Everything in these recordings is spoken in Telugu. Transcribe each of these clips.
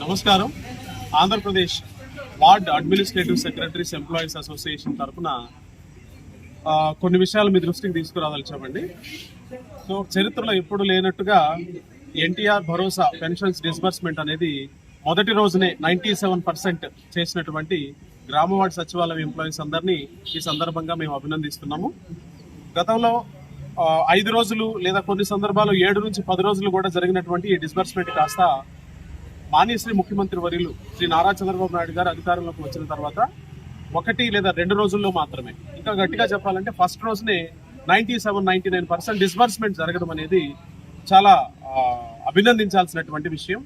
నమస్కారం. Andhra Pradesh ward administrative secretaries employees association తరఫున కొన్ని విషయాలు మీ దృష్టికి తీసుకురాదలిచామండి. సో చరిత్రలో ఎప్పుడు లేనట్టుగా ఎన్టీఆర్ భరోసా పెన్షన్స్ డిస్బర్స్మెంట్ అనేది మొదటి రోజునే నైంటీ సెవెన్ పర్సెంట్ చేసినటువంటి గ్రామవార్డ్ సచివాలయం ఎంప్లాయీస్ అందరినీ ఈ సందర్భంగా మేము అభినందిస్తున్నాము. గతంలో ఐదు రోజులు లేదా కొన్ని సందర్భాలు ఏడు నుంచి పది రోజులు కూడా జరిగినటువంటి ఈ డిస్బర్స్మెంట్ కాస్త మానేశ్రీ ముఖ్యమంత్రి వర్యులు శ్రీ నారా చంద్రబాబు నాయుడు గారు అధికారంలోకి వచ్చిన తర్వాత ఒకటి లేదా రెండు రోజుల్లో మాత్రమే. ఇంకా గట్టిగా చెప్పాలంటే ఫస్ట్ రోజునే ninety seven ninety nine percent disbursement జరగడం అనేది చాలా అభినందించాల్సినటువంటి విషయం.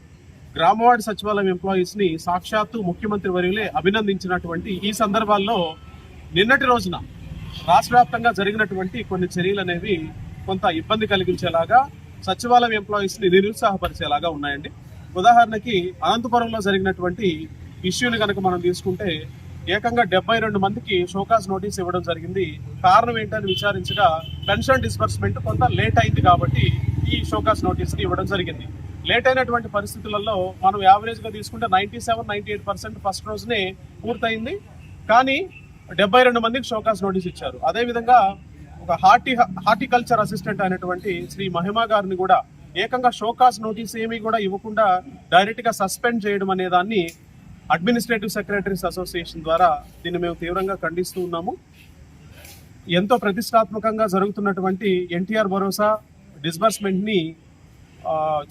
గ్రామవార్డు సచివాలయం ఎంప్లాయీస్ని సాక్షాత్తు ముఖ్యమంత్రి వర్యులే అభినందించినటువంటి ఈ సందర్భాల్లో నిన్నటి రోజున రాష్ట్ర వ్యాప్తంగా జరిగినటువంటి కొన్ని చర్యలు అనేవి కొంత ఇబ్బంది కలిగించేలాగా సచివాలయం ఎంప్లాయీస్ని నిరుత్సాహపరిచేలాగా ఉన్నాయండి. ఉదాహరణకి అనంతపురంలో జరిగినటువంటి ఇష్యూని కనుక మనం తీసుకుంటే ఏకంగా డెబ్బై రెండు మందికి షోకాస్ నోటీస్ ఇవ్వడం జరిగింది. కారణం ఏంటని విచారించగా పెన్షన్ డిస్బర్స్మెంట్ కొంత లేట్ అయింది కాబట్టి ఈ షోకాస్ నోటీస్ని ఇవ్వడం జరిగింది. లేట్ అయినటువంటి పరిస్థితులలో మనం యావరేజ్గా తీసుకుంటే ninety seven ninety eight percent first రోజునే పూర్తయింది. కానీ డెబ్బై రెండు మందికి షోకాస్ నోటీస్ ఇచ్చారు. అదేవిధంగా ఒక హార్టి హార్టికల్చర్ అసిస్టెంట్ అయినటువంటి శ్రీ మహిమా గారిని కూడా ఏకంగా షోకాస్ నోటీస్ ఏమీ కూడా ఇవ్వకుండా డైరెక్ట్గా సస్పెండ్ చేయడం అనే దాన్ని అడ్మినిస్ట్రేటివ్ సెక్రటరీస్ అసోసియేషన్ ద్వారా దీన్ని మేము తీవ్రంగా ఖండిస్తూ ఉన్నాము. ఎంతో ప్రతిష్టాత్మకంగా జరుగుతున్నటువంటి ఎన్టీఆర్ భరోసా డిస్బర్స్మెంట్ని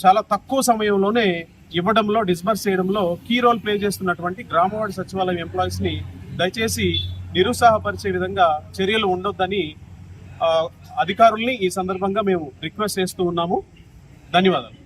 చాలా తక్కువ సమయంలోనే ఇవ్వడంలో డిస్బర్స్ చేయడంలో కీ రోల్ ప్లే చేస్తున్నటువంటి గ్రామవాడ సచివాలయం ఎంప్లాయీస్ని దయచేసి నిరుత్సాహపరిచే విధంగా చర్యలు ఉండొద్దని అధికారుల్ని ఈ సందర్భంగా మేము రిక్వెస్ట్ చేస్తూ ఉన్నాము. ధన్యవాదాలు.